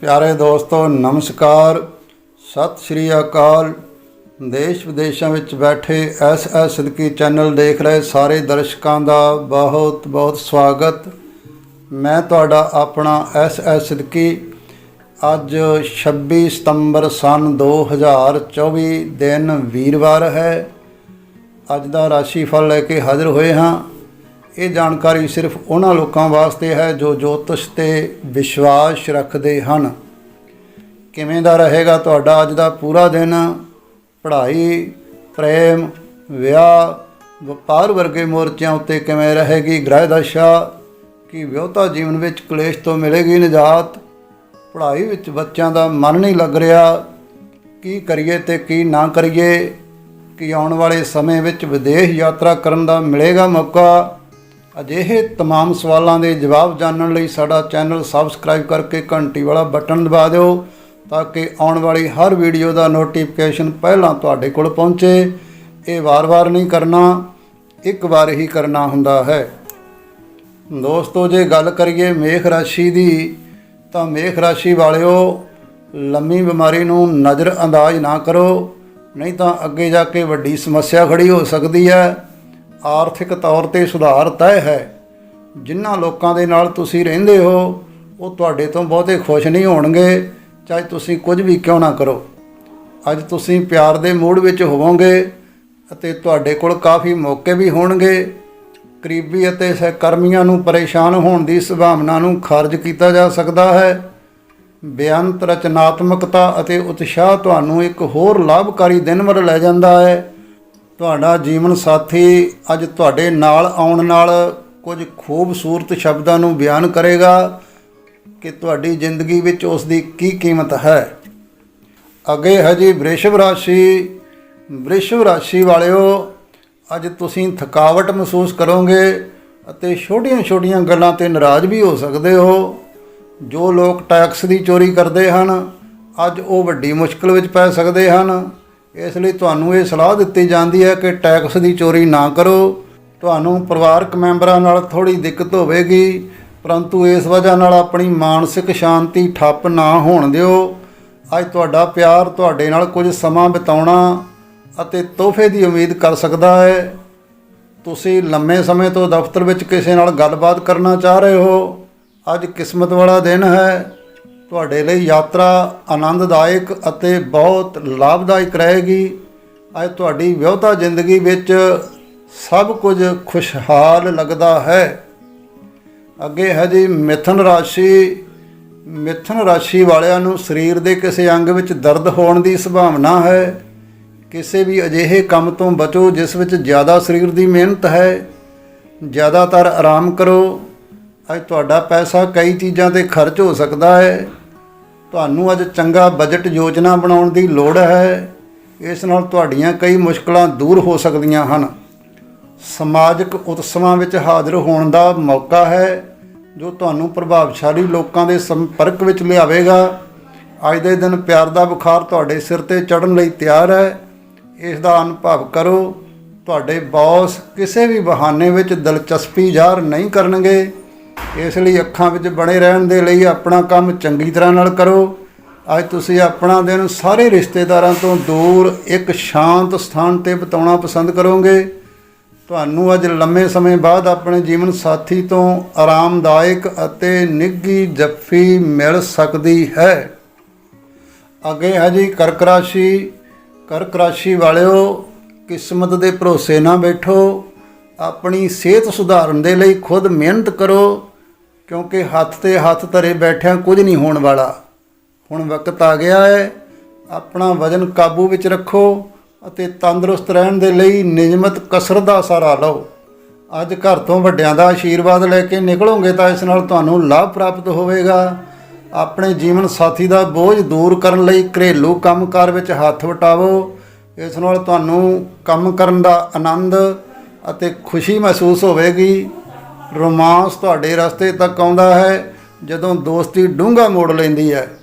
ਪਿਆਰੇ ਦੋਸਤੋ, ਨਮਸਕਾਰ। ਸਤਿ ਸ਼੍ਰੀ ਅਕਾਲ। ਦੇਸ਼ ਵਿਦੇਸ਼ਾਂ ਵਿੱਚ ਬੈਠੇ ਐਸ ਐਸ ਸਿੱਧਕੀ ਚੈਨਲ ਦੇਖ ਰਹੇ ਸਾਰੇ ਦਰਸ਼ਕਾਂ ਦਾ ਬਹੁਤ ਬਹੁਤ ਸਵਾਗਤ। ਮੈਂ ਤੁਹਾਡਾ ਆਪਣਾ ਐਸ ਐਸ ਸਿੱਧਕੀ ਅੱਜ 26 ਸਤੰਬਰ ਸਨ 2024 ਦਿਨ ਵੀਰਵਾਰ ਹੈ। ਅੱਜ ਦਾ ਰਾਸ਼ੀਫਲ ਲੈ ਕੇ ਹਾਜ਼ਰ ਹੋਏ ਹਾਂ। ਇਹ ਜਾਣਕਾਰੀ ਸਿਰਫ ਉਹਨਾਂ ਲੋਕਾਂ ਵਾਸਤੇ ਹੈ ਜੋ ਜੋਤਿਸ਼ ਤੇ ਵਿਸ਼ਵਾਸ ਰੱਖਦੇ ਹਨ। ਕਿਵੇਂ ਦਾ ਰਹੇਗਾ ਤੁਹਾਡਾ ਅੱਜ ਦਾ ਪੂਰਾ ਦਿਨ? ਪੜ੍ਹਾਈ, ਪ੍ਰੇਮ, ਵਿਆਹ, ਵਪਾਰ ਵਰਗੇ ਮੋਰਚਿਆਂ ਉੱਤੇ ਕਿਵੇਂ ਰਹੇਗੀ ਗ੍ਰਹਿ ਦਸ਼ਾ? ਕੀ ਵਿਆਹਤਾ ਜੀਵਨ ਵਿੱਚ ਕਲੇਸ਼ ਤੋਂ ਮਿਲੇਗੀ ਨਿਜਾਤ? ਪੜ੍ਹਾਈ ਵਿੱਚ ਬੱਚਿਆਂ ਦਾ ਮਨ ਨਹੀਂ ਲੱਗ ਰਿਹਾ। ਕੀ ਕਰੀਏ ਤੇ ਕੀ ਨਾ ਕਰੀਏ? ਕਿ ਆਉਣ ਵਾਲੇ ਸਮੇਂ ਵਿੱਚ ਵਿਦੇਸ਼ ਯਾਤਰਾ ਕਰਨ ਦਾ ਮਿਲੇਗਾ ਮੌਕਾ? ਅਜਿਹੇ तमाम ਸਵਾਲਾਂ ਦੇ ਜਵਾਬ ਜਾਣਨ ਲਈ ਸਾਡਾ ਚੈਨਲ ਸਬਸਕ੍ਰਾਈਬ ਕਰਕੇ ਘੰਟੀ ਵਾਲਾ ਬਟਨ ਦਬਾ ਦਿਓ ਤਾਂ ਕਿ ਆਉਣ ਵਾਲੀ ਹਰ ਵੀਡੀਓ ਦਾ ਨੋਟੀਫਿਕੇਸ਼ਨ ਪਹਿਲਾਂ ਤੁਹਾਡੇ ਕੋਲ ਪਹੁੰਚੇ ਇਹ ਵਾਰ-ਵਾਰ ਨਹੀਂ ਕਰਨਾ ਇੱਕ ਵਾਰ ਹੀ ਕਰਨਾ ਹੁੰਦਾ ਹੈ ਦੋਸਤੋ ਜੇ ਗੱਲ ਕਰੀਏ ਮੇਖ ਰਾਸ਼ੀ ਦੀ ਤਾਂ ਮੇਖ ਰਾਸ਼ੀ ਵਾਲਿਓ ਲੰਮੀ ਬਿਮਾਰੀ ਨੂੰ ਨਜ਼ਰ ਅੰਦਾਜ਼ ਨਾ ਕਰੋ ਨਹੀਂ ਤਾਂ ਅੱਗੇ ਜਾ ਕੇ ਵੱਡੀ ਸਮੱਸਿਆ ਖੜੀ ਹੋ ਸਕਦੀ ਹੈ ਆਰਥਿਕ ਤੌਰ ਤੇ ਸੁਧਾਰ ਤੈਅ ਹੈ। ਜਿਨ੍ਹਾਂ ਲੋਕਾਂ ਦੇ ਨਾਲ ਤੁਸੀਂ ਰਹਿੰਦੇ ਹੋ, ਉਹ ਤੁਹਾਡੇ ਤੋਂ ਬਹੁਤੇ ਖੁਸ਼ ਨਹੀਂ ਹੋਣਗੇ, ਚਾਹੇ ਤੁਸੀਂ ਕੁਝ ਵੀ ਕਿਉਂ ਨਾ ਕਰੋ। ਅੱਜ ਤੁਸੀਂ ਪਿਆਰ ਦੇ ਮੂਡ ਵਿੱਚ ਹੋਵੋਗੇ ਅਤੇ ਤੁਹਾਡੇ ਕੋਲ ਕਾਫੀ ਮੌਕੇ ਵੀ ਹੋਣਗੇ। ਕਰੀਬੀ ਅਤੇ ਸਹਿਕਰਮੀਆਂ ਨੂੰ ਪਰੇਸ਼ਾਨ ਹੋਣ ਦੀ ਸੰਭਾਵਨਾ ਨੂੰ ਖਾਰਜ ਕੀਤਾ ਜਾ ਸਕਦਾ ਹੈ। ਬੇਅੰਤ ਰਚਨਾਤਮਕਤਾ ਅਤੇ ਉਤਸ਼ਾਹ ਤੁਹਾਨੂੰ ਇੱਕ ਹੋਰ ਲਾਭਕਾਰੀ ਦਿਨ ਵੱਲ ਲੈ ਜਾਂਦਾ ਹੈ। ਤੁਹਾਡਾ ਜੀਵਨ ਸਾਥੀ ਅੱਜ ਤੁਹਾਡੇ ਨਾਲ ਆਉਣ ਨਾਲ ਕੁਝ ਖੂਬਸੂਰਤ ਸ਼ਬਦਾਂ ਨੂੰ ਬਿਆਨ ਕਰੇਗਾ ਕਿ ਤੁਹਾਡੀ ਜ਼ਿੰਦਗੀ ਵਿੱਚ ਉਸ ਦੀ ਕੀ ਕੀਮਤ ਹੈ। ਅੱਗੇ ਹੈ ਜੀ ਵ੍ਰਿਸ਼ਭ ਰਾਸ਼ੀ ਵ੍ਰਿਸ਼ਭ ਰਾਸ਼ੀ ਵਾਲਿਓ, ਅੱਜ ਤੁਸੀਂ ਥਕਾਵਟ ਮਹਿਸੂਸ ਕਰੋਗੇ ਅਤੇ ਛੋਟੀਆਂ-ਛੋਟੀਆਂ ਗੱਲਾਂ ਤੇ ਨਾਰਾਜ਼ ਵੀ ਹੋ ਸਕਦੇ ਹੋ। ਜੋ ਲੋਕ ਟੈਕਸ ਦੀ ਚੋਰੀ ਕਰਦੇ ਹਨ, ਅੱਜ ਉਹ ਵੱਡੀ ਮੁਸ਼ਕਲ ਵਿੱਚ ਪੈ ਸਕਦੇ ਹਨ। ਇਸ ਲਈ ਤੁਹਾਨੂੰ ਇਹ ਸਲਾਹ ਦਿੱਤੀ ਜਾਂਦੀ ਹੈ ਕਿ ਟੈਕਸ ਦੀ ਚੋਰੀ ਨਾ ਕਰੋ। ਤੁਹਾਨੂੰ ਪਰਿਵਾਰਕ ਮੈਂਬਰਾਂ ਨਾਲ ਥੋੜੀ ਦਿੱਕਤ ਹੋਵੇਗੀ, ਪਰੰਤੂ ਇਸ ਵਜ੍ਹਾ ਨਾਲ ਆਪਣੀ ਮਾਨਸਿਕ ਸ਼ਾਂਤੀ ਠੱਪ ਨਾ ਹੋਣ ਦਿਓ। ਅੱਜ ਤੁਹਾਡਾ ਪਿਆਰ ਤੁਹਾਡੇ ਨਾਲ ਕੁਝ ਸਮਾਂ ਬਿਤਾਉਣਾ ਅਤੇ ਤੋਹਫੇ ਦੀ ਉਮੀਦ ਕਰ ਸਕਦਾ ਹੈ। ਤੁਸੀਂ ਲੰਮੇ ਸਮੇਂ ਤੋਂ ਦਫ਼ਤਰ ਵਿੱਚ ਕਿਸੇ ਨਾਲ ਗੱਲਬਾਤ ਕਰਨਾ ਚਾਹ ਰਹੇ ਹੋ। ਅੱਜ ਕਿਸਮਤ ਵਾਲਾ ਦਿਨ ਹੈ। ਤੁਹਾਡੇ ਲਈ ਯਾਤਰਾ ਆਨੰਦਦਾਇਕ ਅਤੇ ਬਹੁਤ ਲਾਭਦਾਇਕ ਰਹੇਗੀ। ਅੱਜ ਤੁਹਾਡੀ ਵਿਆਹਤਾ ਜ਼ਿੰਦਗੀ ਵਿੱਚ ਸਭ ਕੁਝ ਖੁਸ਼ਹਾਲ ਲੱਗਦਾ ਹੈ। ਅੱਗੇ ਹੈ ਜੀ ਮਿਥਨ ਰਾਸ਼ੀ ਮਿਥਨ ਰਾਸ਼ੀ ਵਾਲਿਆਂ ਨੂੰ ਸਰੀਰ ਦੇ ਕਿਸੇ ਅੰਗ ਵਿੱਚ ਦਰਦ ਹੋਣ ਦੀ ਸੰਭਾਵਨਾ ਹੈ। ਕਿਸੇ ਵੀ ਅਜਿਹੇ ਕੰਮ ਤੋਂ ਬਚੋ ਜਿਸ ਵਿੱਚ ਜ਼ਿਆਦਾ ਸਰੀਰ ਦੀ ਮਿਹਨਤ ਹੈ। ਜ਼ਿਆਦਾਤਰ ਆਰਾਮ ਕਰੋ। ਅੱਜ ਤੁਹਾਡਾ ਪੈਸਾ ਕਈ ਚੀਜ਼ਾਂ ਤੇ ਖਰਚ ਹੋ ਸਕਦਾ ਹੈ। ਤੁਹਾਨੂੰ ਅੱਜ ਚੰਗਾ ਬਜਟ ਯੋਜਨਾ ਬਣਾਉਣ ਦੀ ਲੋੜ ਹੈ। ਇਸ ਨਾਲ ਤੁਹਾਡੀਆਂ ਕਈ ਮੁਸ਼ਕਲਾਂ ਦੂਰ ਹੋ ਸਕਦੀਆਂ ਹਨ। ਸਮਾਜਿਕ ਉਤਸਵਾਂ ਵਿੱਚ ਹਾਜ਼ਰ ਹੋਣ ਦਾ ਮੌਕਾ ਹੈ, ਜੋ ਤੁਹਾਨੂੰ ਪ੍ਰਭਾਵਸ਼ਾਲੀ ਲੋਕਾਂ ਦੇ ਸੰਪਰਕ ਵਿੱਚ ਲਿਆਵੇਗਾ। ਅੱਜ ਦੇ ਦਿਨ ਪਿਆਰ ਦਾ ਬੁਖਾਰ ਤੁਹਾਡੇ ਸਿਰ ਤੇ ਚੜਨ ਲਈ ਤਿਆਰ ਹੈ। ਇਸ ਦਾ ਅਨੁਭਵ ਕਰੋ, ਤੁਹਾਡੇ ਬੌਸ ਕਿਸੇ ਵੀ ਬਹਾਨੇ ਵਿੱਚ ਦਿਲਚਸਪੀ ਜ਼ਾਹਰ ਨਹੀਂ ਕਰਨਗੇ। ਇਸ ਲਈ ਅੱਖਾਂ ਵਿੱਚ ਬਣੇ ਰਹਿਣ ਦੇ ਲਈ ਆਪਣਾ ਕੰਮ ਚੰਗੀ ਤਰ੍ਹਾਂ ਨਾਲ ਕਰੋ। ਅੱਜ ਤੁਸੀਂ ਆਪਣਾ ਦਿਨ ਸਾਰੇ ਰਿਸ਼ਤੇਦਾਰਾਂ ਤੋਂ ਦੂਰ ਇੱਕ ਸ਼ਾਂਤ ਸਥਾਨ ਤੇ ਬਿਤਾਉਣਾ ਪਸੰਦ ਕਰੋਗੇ। ਤੁਹਾਨੂੰ ਅੱਜ ਲੰਮੇ ਸਮੇਂ ਬਾਅਦ ਆਪਣੇ ਜੀਵਨ ਸਾਥੀ ਤੋਂ ਆਰਾਮਦਾਇਕ ਅਤੇ ਨਿੱਘੀ ਜੱਫੀ ਮਿਲ ਸਕਦੀ ਹੈ। ਅੱਗੇ ਹੈ ਜੀ ਕਰਕ ਰਾਸ਼ੀ। ਕਰਕ ਰਾਸ਼ੀ ਵਾਲਿਓ, ਕਿਸਮਤ ਦੇ ਭਰੋਸੇ ਨਾ ਬੈਠੋ। ਆਪਣੀ ਸਿਹਤ ਸੁਧਾਰਨ ਦੇ ਲਈ ਖੁਦ ਮਿਹਨਤ ਕਰੋ, ਕਿਉਂਕਿ ਹੱਥ ਤੇ ਹੱਥ ਧਰੇ ਬੈਠਿਆਂ ਕੁਝ ਨਹੀਂ ਹੋਣ ਵਾਲਾ। ਹੁਣ ਵਕਤ ਆ ਗਿਆ ਹੈ, ਆਪਣਾ ਵਜ਼ਨ ਕਾਬੂ ਵਿੱਚ ਰੱਖੋ ਅਤੇ ਤੰਦਰੁਸਤ ਰਹਿਣ ਦੇ ਲਈ ਨਿਯਮਤ ਕਸਰਤ ਦਾ ਸਹਾਰਾ ਲਓ। ਅੱਜ ਘਰ ਤੋਂ ਵੱਡਿਆਂ ਦਾ ਆਸ਼ੀਰਵਾਦ ਲੈ ਕੇ ਨਿਕਲੋਗੇ ਤਾਂ ਇਸ ਨਾਲ ਤੁਹਾਨੂੰ ਲਾਭ ਪ੍ਰਾਪਤ ਹੋਵੇਗਾ। ਆਪਣੇ ਜੀਵਨ ਸਾਥੀ ਦਾ ਬੋਝ ਦੂਰ ਕਰਨ ਲਈ ਘਰੇਲੂ ਕੰਮਕਾਰ ਵਿੱਚ ਹੱਥ ਵਟਾਵੋ। ਇਸ ਨਾਲ ਤੁਹਾਨੂੰ ਕੰਮ ਕਰਨ ਦਾ ਆਨੰਦ ਅਤੇ ਖੁਸ਼ੀ ਮਹਿਸੂਸ ਹੋਵੇਗੀ। ਰੋਮਾਂਸ ਤੁਹਾਡੇ ਰਸਤੇ ਤੱਕ ਆਉਂਦਾ ਹੈ, ਜਦੋਂ ਦੋਸਤੀ ਡੂੰਘਾ ਮੋੜ ਲੈਂਦੀ ਹੈ।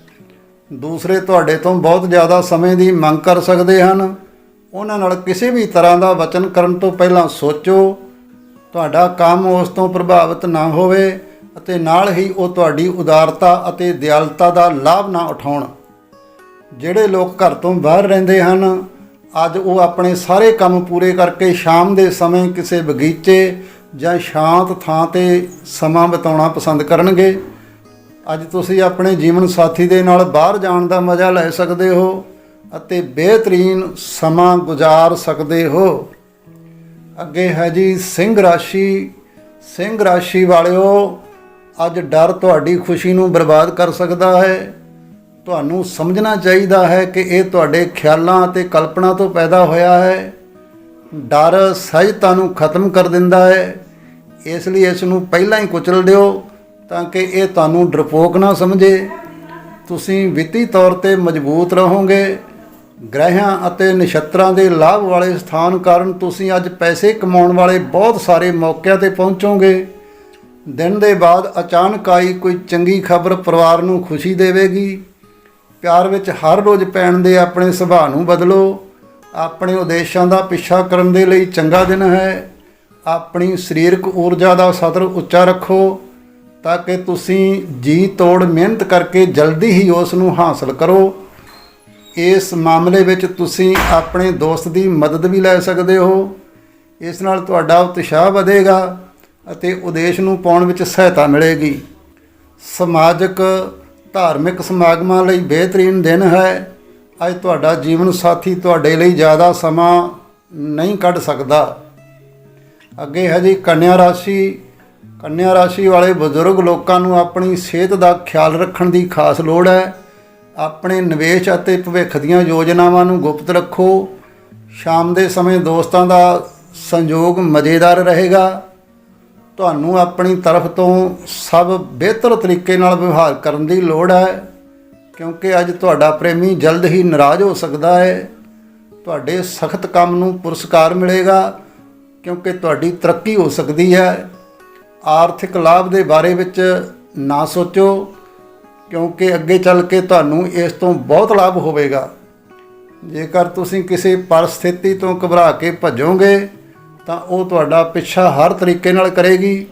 ਦੂਸਰੇ ਤੁਹਾਡੇ ਤੋਂ ਬਹੁਤ ਜ਼ਿਆਦਾ ਸਮੇਂ ਦੀ ਮੰਗ ਕਰ ਸਕਦੇ ਹਨ। ਉਹਨਾਂ ਨਾਲ ਕਿਸੇ ਵੀ ਤਰ੍ਹਾਂ ਦਾ ਵਚਨ ਕਰਨ ਤੋਂ ਪਹਿਲਾਂ ਸੋਚੋ। ਤੁਹਾਡਾ ਕੰਮ ਉਸ ਤੋਂ ਪ੍ਰਭਾਵਿਤ ਨਾ ਹੋਵੇ ਅਤੇ ਨਾਲ ਹੀ ਉਹ ਤੁਹਾਡੀ ਉਦਾਰਤਾ ਅਤੇ ਦਿਆਲਤਾ ਦਾ ਲਾਭ ਨਾ ਉਠਾਉਣ। ਜਿਹੜੇ ਲੋਕ ਘਰ ਤੋਂ ਬਾਹਰ ਰਹਿੰਦੇ ਹਨ ਅੱਜ ਉਹ ਆਪਣੇ ਸਾਰੇ ਕੰਮ ਪੂਰੇ ਕਰਕੇ ਸ਼ਾਮ ਦੇ ਸਮੇਂ ਕਿਸੇ ਬਗੀਚੇ ਜਾਂ ਸ਼ਾਂਤ ਥਾਂ ਤੇ ਸਮਾਂ ਬਿਤਾਉਣਾ ਪਸੰਦ ਕਰਨਗੇ। ਅੱਜ ਤੁਸੀਂ ਆਪਣੇ ਜੀਵਨ ਸਾਥੀ ਦੇ ਨਾਲ ਬਾਹਰ ਜਾਣ ਦਾ ਮਜ਼ਾ ਲੈ ਸਕਦੇ ਹੋ ਅਤੇ ਬਿਹਤਰੀਨ ਸਮਾਂ ਗੁਜ਼ਾਰ ਸਕਦੇ ਹੋ। ਅੱਗੇ ਹੈ ਜੀ ਸਿੰਘ ਰਾਸ਼ੀ। ਸਿੰਘ ਰਾਸ਼ੀ ਵਾਲਿਓ, ਅੱਜ ਡਰ ਤੁਹਾਡੀ ਖੁਸ਼ੀ ਨੂੰ ਬਰਬਾਦ ਕਰ ਸਕਦਾ ਹੈ। ਤੁਹਾਨੂੰ ਸਮਝਣਾ ਚਾਹੀਦਾ ਹੈ ਕਿ ਇਹ ਤੁਹਾਡੇ ਖਿਆਲਾਂ ਅਤੇ ਕਲਪਨਾ ਤੋਂ ਪੈਦਾ ਹੋਇਆ ਹੈ। ਡਰ ਸਹਿਜਤਾ ਨੂੰ ਖਤਮ ਕਰ ਦਿੰਦਾ ਹੈ। ਇਸ ਲਈ ਇਸ ਨੂੰ ਪਹਿਲਾਂ ਹੀ ਕੁਚਲ ਦਿਓ ਤਾਂ ਕਿ ਇਹ ਤੁਹਾਨੂੰ ਡਰਪੋਕ ਨਾ ਸਮਝੇ। ਤੁਸੀਂ ਵਿੱਤੀ ਤੌਰ ਤੇ ਮਜ਼ਬੂਤ ਰਹੋਗੇ। ਗ੍ਰਹਿਆਂ ਅਤੇ ਨਛੱਤਰਾਂ ਦੇ ਲਾਭ ਵਾਲੇ ਸਥਾਨ ਕਾਰਨ ਤੁਸੀਂ ਅੱਜ ਪੈਸੇ ਕਮਾਉਣ ਵਾਲੇ ਬਹੁਤ ਸਾਰੇ ਮੌਕਿਆਂ ਤੇ ਪਹੁੰਚੋਗੇ। ਦਿਨ ਦੇ ਬਾਅਦ ਅਚਾਨਕ ਆਈ ਕੋਈ ਚੰਗੀ ਖਬਰ ਪਰਿਵਾਰ ਨੂੰ ਖੁਸ਼ੀ ਦੇਵੇਗੀ। ਪਿਆਰ ਵਿੱਚ ਹਰ ਰੋਜ਼ ਪੈਣ ਦੇ ਆਪਣੇ ਸੁਭਾਅ ਨੂੰ ਬਦਲੋ। ਆਪਣੇ ਉਦੇਸ਼ਾਂ ਦਾ ਪਿੱਛਾ ਕਰਨ ਦੇ ਲਈ ਚੰਗਾ ਦਿਨ ਹੈ। ਆਪਣੀ ਸਰੀਰਕ ਊਰਜਾ ਦਾ ਸਤਰ ਉੱਚਾ ਰੱਖੋ ਤਾਂ ਕਿ ਤੁਸੀਂ ਜੀ ਤੋੜ ਮਿਹਨਤ ਕਰਕੇ ਜਲਦੀ ਹੀ ਉਸ ਨੂੰ ਹਾਸਲ ਕਰੋ। ਇਸ ਮਾਮਲੇ ਵਿੱਚ ਤੁਸੀਂ ਆਪਣੇ ਦੋਸਤ ਦੀ ਮਦਦ ਵੀ ਲੈ ਸਕਦੇ ਹੋ। ਇਸ ਨਾਲ ਤੁਹਾਡਾ ਉਤਸ਼ਾਹ ਵਧੇਗਾ ਅਤੇ ਉਦੇਸ਼ ਨੂੰ ਪਾਉਣ ਵਿੱਚ ਸਹਾਇਤਾ ਮਿਲੇਗੀ। ਸਮਾਜਿਕ ਧਾਰਮਿਕ ਸਮਾਗਮਾਂ ਲਈ ਬਿਹਤਰੀਨ ਦਿਨ ਹੈ। ਅੱਜ ਤੁਹਾਡਾ ਜੀਵਨ ਸਾਥੀ ਤੁਹਾਡੇ ਲਈ ਜ਼ਿਆਦਾ ਸਮਾਂ ਨਹੀਂ ਕੱਢ ਸਕਦਾ। ਅੱਗੇ ਹੈ ਜੀ ਕੰਨਿਆ ਰਾਸ਼ੀ। ਕੰਨਿਆ ਰਾਸ਼ੀ ਵਾਲੇ ਬਜ਼ੁਰਗ ਲੋਕਾਂ ਨੂੰ ਆਪਣੀ ਸਿਹਤ ਦਾ ਖਿਆਲ ਰੱਖਣ ਦੀ ਖਾਸ ਲੋੜ ਹੈ। ਆਪਣੇ ਨਿਵੇਸ਼ ਅਤੇ ਭਵਿੱਖ ਦੀਆਂ ਯੋਜਨਾਵਾਂ ਨੂੰ ਗੁਪਤ ਰੱਖੋ। ਸ਼ਾਮ ਦੇ ਸਮੇਂ ਦੋਸਤਾਂ ਦਾ ਸੰਯੋਗ ਮਜ਼ੇਦਾਰ ਰਹੇਗਾ। ਤੁਹਾਨੂੰ ਆਪਣੀ ਤਰਫ ਤੋਂ ਸਭ ਬਿਹਤਰ ਤਰੀਕੇ ਨਾਲ ਵਿਵਹਾਰ ਕਰਨ ਦੀ ਲੋੜ ਹੈ, ਕਿਉਂਕਿ ਅੱਜ ਤੁਹਾਡਾ ਪ੍ਰੇਮੀ ਜਲਦ ਹੀ ਨਾਰਾਜ਼ ਹੋ ਸਕਦਾ ਹੈ। ਤੁਹਾਡੇ ਸਖਤ ਕੰਮ ਨੂੰ ਪੁਰਸਕਾਰ ਮਿਲੇਗਾ, ਕਿਉਂਕਿ ਤੁਹਾਡੀ ਤਰੱਕੀ ਹੋ ਸਕਦੀ ਹੈ। ਆਰਥਿਕ ਲਾਭ ਦੇ ਬਾਰੇ ਵਿੱਚ ਨਾ ਸੋਚੋ, ਕਿਉਂਕਿ ਅੱਗੇ ਚੱਲ ਕੇ ਤੁਹਾਨੂੰ ਇਸ ਤੋਂ ਬਹੁਤ ਲਾਭ ਹੋਵੇਗਾ। ਜੇਕਰ ਤੁਸੀਂ ਕਿਸੇ ਪਰਿਸਥਿਤੀ ਤੋਂ ਘਬਰਾ ਕੇ ਭੱਜੋਗੇ ਤਾਂ ਉਹ ਤੁਹਾਡਾ ਪਿੱਛਾ ਹਰ ਤਰੀਕੇ ਨਾਲ ਕਰੇਗੀ।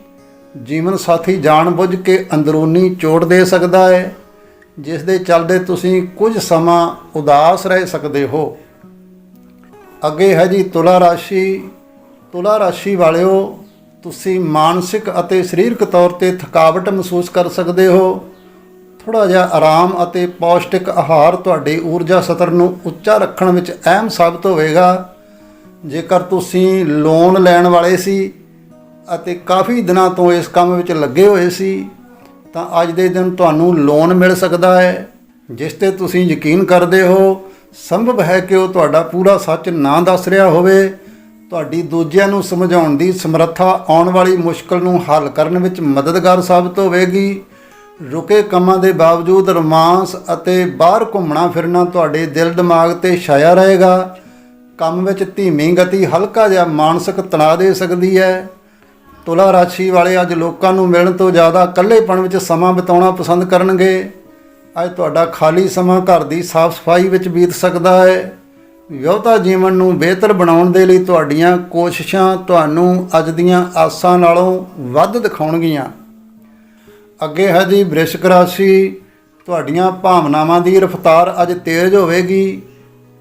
ਜੀਵਨ ਸਾਥੀ ਜਾਣਬੁੱਝ ਕੇ ਅੰਦਰੂਨੀ ਚੋਟ ਦੇ ਸਕਦਾ ਹੈ। ਜਿਸ ਦੇ ਚੱਲਦੇ ਤੁਸੀਂ ਕੁਝ ਸਮਾਂ ਉਦਾਸ ਰਹਿ ਸਕਦੇ ਹੋ। ਅੱਗੇ ਹੈ ਜੀ ਤੁਲਾ ਰਾਸ਼ੀ। ਤੁਲਾ ਰਾਸ਼ੀ ਵਾਲਿਓ, ਤੁਸੀਂ ਮਾਨਸਿਕ ਅਤੇ ਸਰੀਰਕ ਤੌਰ ਤੇ ਥਕਾਵਟ ਮਹਿਸੂਸ ਕਰ ਸਕਦੇ ਹੋ। ਥੋੜਾ ਜਿਹਾ ਆਰਾਮ ਅਤੇ ਪੌਸ਼ਟਿਕ ਆਹਾਰ ਤੁਹਾਡੀ ਊਰਜਾ ਸਤਰ ਨੂੰ ਉੱਚਾ ਰੱਖਣ ਵਿੱਚ ਅਹਿਮ ਸਾਬਤ ਹੋਵੇਗਾ। ਜੇਕਰ ਤੁਸੀਂ ਲੋਨ ਲੈਣ ਵਾਲੇ ਸੀ ਅਤੇ ਕਾਫੀ ਦਿਨਾਂ ਤੋਂ ਇਸ ਕੰਮ ਵਿੱਚ ਲੱਗੇ ਹੋਏ ਸੀ, ਤਾਂ ਅੱਜ ਦੇ ਦਿਨ ਤੁਹਾਨੂੰ ਲੋਨ ਮਿਲ ਸਕਦਾ ਹੈ। ਜਿਸ ਤੇ ਤੁਸੀਂ ਯਕੀਨ ਕਰਦੇ ਹੋ, ਸੰਭਵ ਹੈ ਕਿ ਉਹ ਤੁਹਾਡਾ ਪੂਰਾ ਸੱਚ ਨਾ ਦੱਸ ਰਿਹਾ ਹੋਵੇ। ਤੁਹਾਡੀ ਦੂਜਿਆਂ ਨੂੰ ਸਮਝਾਉਣ ਦੀ ਸਮਰੱਥਾ ਆਉਣ ਵਾਲੀ ਮੁਸ਼ਕਲ ਨੂੰ ਹੱਲ ਕਰਨ ਵਿੱਚ ਮਦਦਗਾਰ ਸਾਬਤ ਹੋਵੇਗੀ। ਰੁਕੇ ਕੰਮਾਂ ਦੇ ਬਾਵਜੂਦ ਰੋਮਾਂਸ ਅਤੇ ਬਾਹਰ ਘੁੰਮਣਾ ਫਿਰਨਾ ਤੁਹਾਡੇ ਦਿਲ ਦਿਮਾਗ ਤੇ ਛਾਇਆ ਰਹੇਗਾ। ਕੰਮ ਵਿੱਚ ਧੀਮੀ ਗਤੀ ਹਲਕਾ ਜਿਹਾ ਮਾਨਸਿਕ ਤਣਾਅ ਦੇ ਸਕਦੀ ਹੈ। ਤੁਲਾ ਰਾਸ਼ੀ ਵਾਲੇ ਅੱਜ ਲੋਕਾਂ ਨੂੰ ਮਿਲਣ ਤੋਂ ਜ਼ਿਆਦਾ ਇਕੱਲੇਪਣ ਵਿੱਚ ਸਮਾਂ ਬਿਤਾਉਣਾ ਪਸੰਦ ਕਰਨਗੇ। ਅੱਜ ਤੁਹਾਡਾ ਖਾਲੀ ਸਮਾਂ ਘਰ ਦੀ ਸਾਫ਼ ਸਫ਼ਾਈ ਵਿੱਚ ਬੀਤ ਸਕਦਾ ਹੈ। ਵਿਆਹਤਾ ਜੀਵਨ ਨੂੰ ਬਿਹਤਰ ਬਣਾਉਣ ਦੇ ਲਈ ਤੁਹਾਡੀਆਂ ਕੋਸ਼ਿਸ਼ਾਂ ਤੁਹਾਨੂੰ ਅੱਜ ਦੀਆਂ ਆਸਾਂ ਨਾਲੋਂ ਵੱਧ ਦਿਖਾਉਣਗੀਆਂ। ਅੱਗੇ ਹੈ ਜੀ ਬ੍ਰਿਸ਼ਕ ਰਾਸ਼ੀ। ਤੁਹਾਡੀਆਂ ਭਾਵਨਾਵਾਂ ਦੀ ਰਫ਼ਤਾਰ ਅੱਜ ਤੇਜ਼ ਹੋਵੇਗੀ।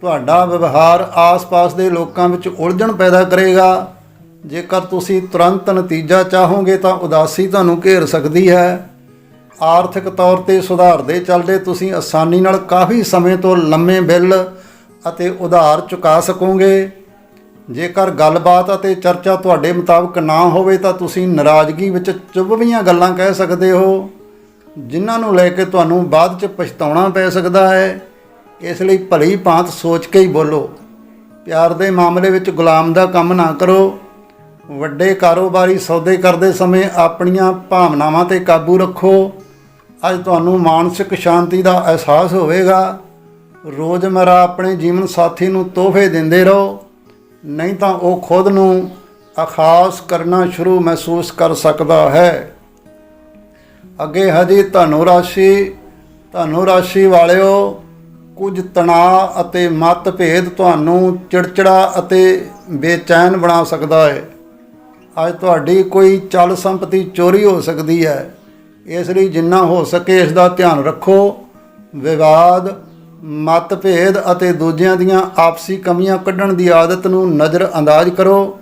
ਤੁਹਾਡਾ ਵਿਵਹਾਰ ਆਸ-ਪਾਸ ਦੇ ਲੋਕਾਂ ਵਿੱਚ ਉਲਝਣ ਪੈਦਾ ਕਰੇਗਾ। ਜੇਕਰ ਤੁਸੀਂ ਤੁਰੰਤ ਨਤੀਜਾ ਚਾਹੋਗੇ ਤਾਂ ਉਦਾਸੀ ਤੁਹਾਨੂੰ ਘੇਰ ਸਕਦੀ ਹੈ। ਆਰਥਿਕ ਤੌਰ ਤੇ ਸੁਧਾਰ ਦੇ ਚੱਲਦੇ ਤੁਸੀਂ ਆਸਾਨੀ ਨਾਲ ਕਾਫੀ ਸਮੇਂ ਤੋਂ ਲੰਮੇ ਬਿੱਲ ਅਤੇ ਉਧਾਰ ਚੁਕਾ ਸਕੋਗੇ। ਜੇਕਰ ਗੱਲਬਾਤ ਅਤੇ ਚਰਚਾ ਤੁਹਾਡੇ ਮੁਤਾਬਕ ਨਾ ਹੋਵੇ ਤਾਂ ਤੁਸੀਂ ਨਾਰਾਜ਼ਗੀ ਵਿੱਚ ਚੁੱਭਵੀਆਂ ਗੱਲਾਂ ਕਹਿ ਸਕਦੇ ਹੋ, ਜਿਨ੍ਹਾਂ ਨੂੰ ਲੈ ਕੇ ਤੁਹਾਨੂੰ ਬਾਅਦ 'ਚ ਪਛਤਾਉਣਾ ਪੈ ਸਕਦਾ ਹੈ। ਇਸ ਲਈ ਭਲੀ ਭਾਂਤ ਸੋਚ ਕੇ ਹੀ ਬੋਲੋ। ਪਿਆਰ ਦੇ ਮਾਮਲੇ ਵਿੱਚ ਗੁਲਾਮ ਦਾ ਕੰਮ ਨਾ ਕਰੋ। ਵੱਡੇ ਕਾਰੋਬਾਰੀ ਸੌਦੇ ਕਰਦੇ ਸਮੇਂ ਆਪਣੀਆਂ ਭਾਵਨਾਵਾਂ ਤੇ ਕਾਬੂ ਰੱਖੋ। ਅੱਜ ਤੁਹਾਨੂੰ ਮਾਨਸਿਕ ਸ਼ਾਂਤੀ ਦਾ ਅਹਿਸਾਸ ਹੋਵੇਗਾ। ਰੋਜ਼ਮਰਾ ਆਪਣੇ ਜੀਵਨ ਸਾਥੀ ਨੂੰ ਤੋਹਫੇ ਦਿੰਦੇ ਰਹੋ। ਨਹੀਂ ਤਾਂ ਉਹ ਖੁਦ ਨੂੰ ਅਖਾਸ ਕਰਨਾ ਸ਼ੁਰੂ ਮਹਿਸੂਸ ਕਰ ਸਕਦਾ ਹੈ। ਅੱਗੇ ਹਜੇ ਧਨੁ ਰਾਸ਼ੀ ਧਨੁ ਰਾਸ਼ੀ ਵਾਲਿਓ ਕੁਝ ਤਣਾਅ ਅਤੇ ਮਤਭੇਦ ਤੁਹਾਨੂੰ ਚਿੜਚਿੜਾ ਅਤੇ ਬੇਚੈਨ ਬਣਾ ਸਕਦਾ ਹੈ। ਅੱਜ ਤੁਹਾਡੀ ਕੋਈ ਚਲ ਸੰਪਤੀ ਚੋਰੀ ਹੋ ਸਕਦੀ ਹੈ। ਇਸ ਲਈ ਜਿੰਨਾ ਹੋ ਸਕੇ ਇਸ ਦਾ ਧਿਆਨ ਰੱਖੋ। ਵਿਵਾਦ, ਮਤਭੇਦ ਅਤੇ ਦੂਜਿਆਂ ਦੀਆਂ ਆਪਸੀ ਕਮੀਆਂ ਕੱਢਣ ਦੀ ਆਦਤ ਨੂੰ ਨਜ਼ਰ ਅੰਦਾਜ਼ ਕਰੋ।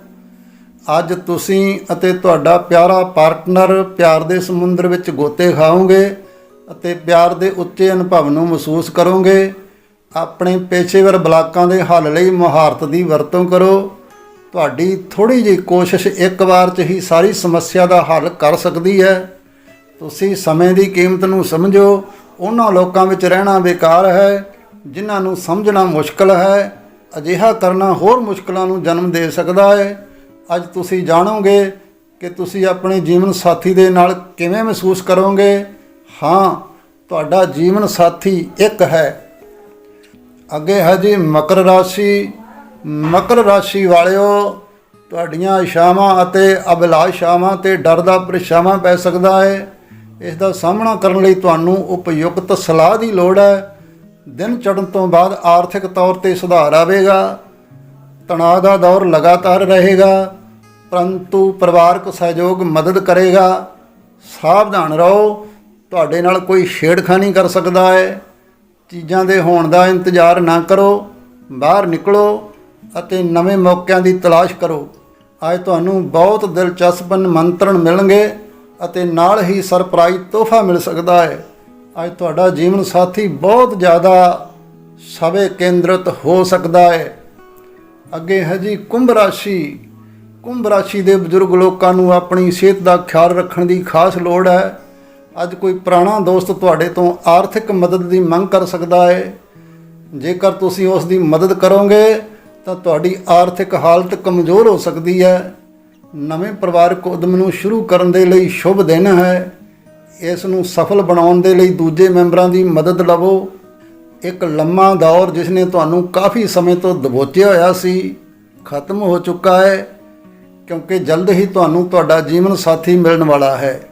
ਅੱਜ ਤੁਸੀਂ ਅਤੇ ਤੁਹਾਡਾ ਪਿਆਰਾ ਪਾਰਟਨਰ ਪਿਆਰ ਦੇ ਸਮੁੰਦਰ ਵਿੱਚ ਗੋਤੇ ਖਾਓਗੇ ਅਤੇ ਪਿਆਰ ਦੇ ਉੱਚੇ ਅਨੁਭਵ ਨੂੰ ਮਹਿਸੂਸ ਕਰੋਗੇ। ਆਪਣੇ ਪੇਸ਼ੇਵਰ ਬਲਾਕਾਂ ਦੇ ਹੱਲ ਲਈ ਮਹਾਰਤ ਦੀ ਵਰਤੋਂ ਕਰੋ। ਤੁਹਾਡੀ ਥੋੜੀ ਜਿਹੀ ਕੋਸ਼ਿਸ਼ ਇੱਕ ਵਾਰ 'ਚ ਹੀ ਸਾਰੀ ਸਮੱਸਿਆ ਦਾ ਹੱਲ ਕਰ ਸਕਦੀ ਹੈ। ਤੁਸੀਂ ਸਮੇਂ ਦੀ ਕੀਮਤ ਨੂੰ ਸਮਝੋ। ਉਹਨਾਂ ਲੋਕਾਂ ਵਿੱਚ ਰਹਿਣਾ ਬੇਕਾਰ ਹੈ, ਜਿਨ੍ਹਾਂ ਨੂੰ ਸਮਝਣਾ ਮੁਸ਼ਕਲ ਹੈ। ਅਜਿਹਾ ਕਰਨਾ ਹੋਰ ਮੁਸ਼ਕਲਾਂ ਨੂੰ ਜਨਮ ਦੇ ਸਕਦਾ ਹੈ। ਅੱਜ ਤੁਸੀਂ ਜਾਣੋਗੇ ਕਿ ਤੁਸੀਂ ਆਪਣੇ ਜੀਵਨ ਸਾਥੀ ਦੇ ਨਾਲ ਕਿਵੇਂ ਮਹਿਸੂਸ ਕਰੋਗੇ। ਹਾਂ, ਤੁਹਾਡਾ ਜੀਵਨ ਸਾਥੀ ਇੱਕ ਹੈ। ਅੱਗੇ ਹੈ ਜੀ ਮਕਰ ਰਾਸ਼ੀ। ਮਕਰ ਰਾਸ਼ੀ ਵਾਲਿਓ, ਤੁਹਾਡੀਆਂ ਇਸ਼ਾਵਾਂ ਅਤੇ ਅਭਿਲਾਸ਼ਾਵਾਂ ਤੇ ਡਰ ਦਾ ਪਰਛਾਵਾਂ ਪੈ ਸਕਦਾ ਹੈ। ਇਸ ਦਾ ਸਾਹਮਣਾ ਕਰਨ ਲਈ ਤੁਹਾਨੂੰ ਉਪਯੁਕਤ ਸਲਾਹ ਦੀ ਲੋੜ ਹੈ। ਦਿਨ ਚੜ੍ਹਨ ਤੋਂ ਬਾਅਦ ਆਰਥਿਕ ਤੌਰ ਤੇ ਸੁਧਾਰ ਆਵੇਗਾ। ਤਣਾਅ ਦਾ ਦੌਰ ਲਗਾਤਾਰ ਰਹੇਗਾ। ਪਰੰਤੂ ਪਰਿਵਾਰਕ ਸਹਿਯੋਗ ਮਦਦ ਕਰੇਗਾ। ਸਾਵਧਾਨ ਰਹੋ। ਤੁਹਾਡੇ ਨਾਲ ਕੋਈ ਛੇੜਖਾਨੀ ਕਰ ਸਕਦਾ ਹੈ। ਚੀਜ਼ਾਂ ਦੇ ਹੋਣ ਦਾ ਇੰਤਜ਼ਾਰ ਨਾ ਕਰੋ, ਬਾਹਰ ਨਿਕਲੋ ਅਤੇ ਨਵੇਂ ਮੌਕਿਆਂ ਦੀ ਤਲਾਸ਼ ਕਰੋ। ਅੱਜ ਤੁਹਾਨੂੰ ਬਹੁਤ ਦਿਲਚਸਪ ਮੰਤਰਣ ਮਿਲਣਗੇ ਅਤੇ ਨਾਲ ਹੀ ਸਰਪ੍ਰਾਈਜ਼ ਤੋਹਫਾ ਮਿਲ ਸਕਦਾ ਹੈ। ਅੱਜ ਤੁਹਾਡਾ ਜੀਵਨ ਸਾਥੀ ਬਹੁਤ ਜ਼ਿਆਦਾ ਸਵੇ ਕੇਂਦਰਿਤ ਹੋ ਸਕਦਾ ਹੈ। ਅੱਗੇ ਹੈ ਜੀ ਕੁੰਭ ਰਾਸ਼ੀ। ਕੁੰਭ ਰਾਸ਼ੀ ਦੇ ਬਜ਼ੁਰਗ ਲੋਕਾਂ ਨੂੰ ਆਪਣੀ ਸਿਹਤ ਦਾ ਖਿਆਲ ਰੱਖਣ ਦੀ ਖਾਸ ਲੋੜ ਹੈ। ਅੱਜ ਕੋਈ ਪੁਰਾਣਾ ਦੋਸਤ ਤੁਹਾਡੇ ਤੋਂ ਆਰਥਿਕ ਮਦਦ ਦੀ ਮੰਗ ਕਰ ਸਕਦਾ ਹੈ? ਜੇਕਰ ਤੁਸੀਂ ਉਸ ਦੀ ਮਦਦ ਕਰੋਗੇ, ਤਾਂ ਤੁਹਾਡੀ ਆਰਥਿਕ ਹਾਲਤ ਕਮਜ਼ੋਰ ਹੋ ਸਕਦੀ ਹੈ। ਨਵੇਂ ਪਰਿਵਾਰਕ ਉਦਮ ਨੂੰ ਸ਼ੁਰੂ ਕਰਨ ਦੇ ਲਈ ਸ਼ੁਭ ਦਿਨ ਹੈ। ਇਸ ਨੂੰ ਸਫਲ ਬਣਾਉਣ ਦੇ ਲਈ ਦੂਜੇ ਮੈਂਬਰਾਂ ਦੀ ਮਦਦ ਲਵੋ। ਇੱਕ ਲੰਮਾ ਦੌਰ ਜਿਸ ਨੇ ਤੁਹਾਨੂੰ ਕਾਫੀ ਸਮੇਂ ਤੋਂ ਦਬੋਚਿਆ ਹੋਇਆ ਸੀ, ਖਤਮ ਹੋ ਚੁੱਕਾ ਹੈ, ਕਿਉਂਕਿ ਜਲਦ ਹੀ ਤੁਹਾਨੂੰ ਤੁਹਾਡਾ ਜੀਵਨ ਸਾਥੀ ਮਿਲਣ ਵਾਲਾ ਹੈ।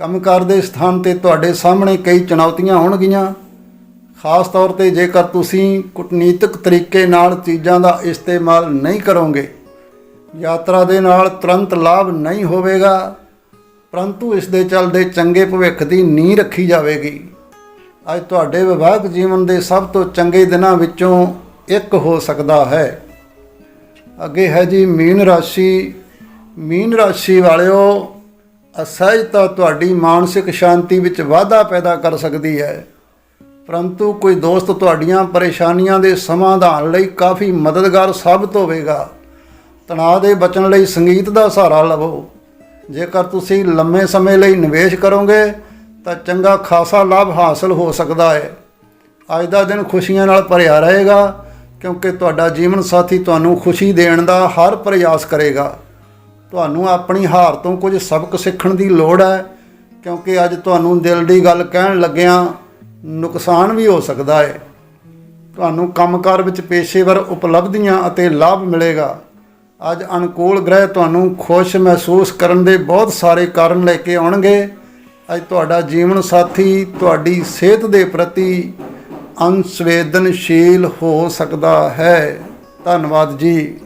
ਕੰਮਕਾਰ ਦੇ ਸਥਾਨ ਤੇ ਤੁਹਾਡੇ ਸਾਹਮਣੇ ਕਈ ਚੁਣੌਤੀਆਂ ਹੋਣਗੀਆਂ। ਖਾਸ ਤੌਰ ਤੇ ਜੇਕਰ ਤੁਸੀਂ ਕੂਟਨੀਤਿਕ ਤਰੀਕੇ ਨਾਲ ਚੀਜ਼ਾਂ ਦਾ ਇਸਤੇਮਾਲ ਨਹੀਂ ਕਰੋਗੇ, ਯਾਤਰਾ ਦੇ ਨਾਲ ਤੁਰੰਤ ਲਾਭ ਨਹੀਂ ਹੋਵੇਗਾ, ਪਰੰਤੂ ਇਸ ਦੇ ਚੱਲਦੇ ਚੰਗੇ ਭਵਿੱਖ ਦੀ ਨੀਂਹ ਰੱਖੀ ਜਾਵੇਗੀ। ਅੱਜ ਤੁਹਾਡੇ ਵਿਵਾਹਕ ਜੀਵਨ ਦੇ ਸਭ ਤੋਂ ਚੰਗੇ ਦਿਨਾਂ ਵਿੱਚੋਂ ਇੱਕ ਹੋ ਸਕਦਾ ਹੈ। ਅੱਗੇ ਹੈ ਜੀ ਮੀਨ ਰਾਸ਼ੀ। ਮੀਨ ਰਾਸ਼ੀ ਵਾਲਿਓ ਅਸਹਿਜਤਾ ਤੁਹਾਡੀ ਮਾਨਸਿਕ ਸ਼ਾਂਤੀ ਵਿੱਚ ਵਾਧਾ ਪੈਦਾ ਕਰ ਸਕਦੀ ਹੈ। ਪਰੰਤੂ ਕੋਈ ਦੋਸਤ ਤੁਹਾਡੀਆਂ ਪਰੇਸ਼ਾਨੀਆਂ ਦੇ ਸਮਾਧਾਨ ਲਈ ਕਾਫੀ ਮਦਦਗਾਰ ਸਾਬਤ ਹੋਵੇਗਾ। ਤਣਾਅ ਦੇ ਬਚਣ ਲਈ ਸੰਗੀਤ ਦਾ ਸਹਾਰਾ ਲਵੋ। ਜੇਕਰ ਤੁਸੀਂ ਲੰਮੇ ਸਮੇਂ ਲਈ ਨਿਵੇਸ਼ ਕਰੋਗੇ, ਤਾਂ ਚੰਗਾ ਖਾਸਾ ਲਾਭ ਹਾਸਲ ਹੋ ਸਕਦਾ ਹੈ। ਅੱਜ ਦਾ ਦਿਨ ਖੁਸ਼ੀਆਂ ਨਾਲ ਭਰਿਆ ਰਹੇਗਾ, ਕਿਉਂਕਿ ਤੁਹਾਡਾ ਜੀਵਨ ਸਾਥੀ ਤੁਹਾਨੂੰ ਖੁਸ਼ੀ ਦੇਣ ਦਾ ਹਰ ਪ੍ਰਯਾਸ ਕਰੇਗਾ। ਤੁਹਾਨੂੰ ਆਪਣੀ ਹਾਰ ਤੋਂ ਕੁਝ ਸਬਕ ਸਿੱਖਣ ਦੀ ਲੋੜ ਹੈ, ਕਿਉਂਕਿ ਅੱਜ ਤੁਹਾਨੂੰ ਦਿਲ ਦੀ ਗੱਲ ਕਹਿਣ ਲੱਗਿਆਂ ਨੁਕਸਾਨ ਵੀ ਹੋ ਸਕਦਾ ਹੈ ਤੁਹਾਨੂੰ ਕੰਮਕਾਰ ਵਿੱਚ ਪੇਸ਼ੇਵਰ ਉਪਲਬਧੀਆਂ ਅਤੇ ਲਾਭ ਮਿਲੇਗਾ। ਅੱਜ ਅਨੁਕੂਲ ਗ੍ਰਹਿ ਤੁਹਾਨੂੰ ਖੁਸ਼ ਮਹਿਸੂਸ ਕਰਨ ਦੇ ਬਹੁਤ ਸਾਰੇ ਕਾਰਨ ਲੈ ਕੇ ਆਉਣਗੇ। ਅੱਜ ਤੁਹਾਡਾ ਜੀਵਨ ਸਾਥੀ ਤੁਹਾਡੀ ਸਿਹਤ ਦੇ ਪ੍ਰਤੀ ਅਨਸਵੇਦਨਸ਼ੀਲ ਹੋ ਸਕਦਾ ਹੈ। ਧੰਨਵਾਦ ਜੀ।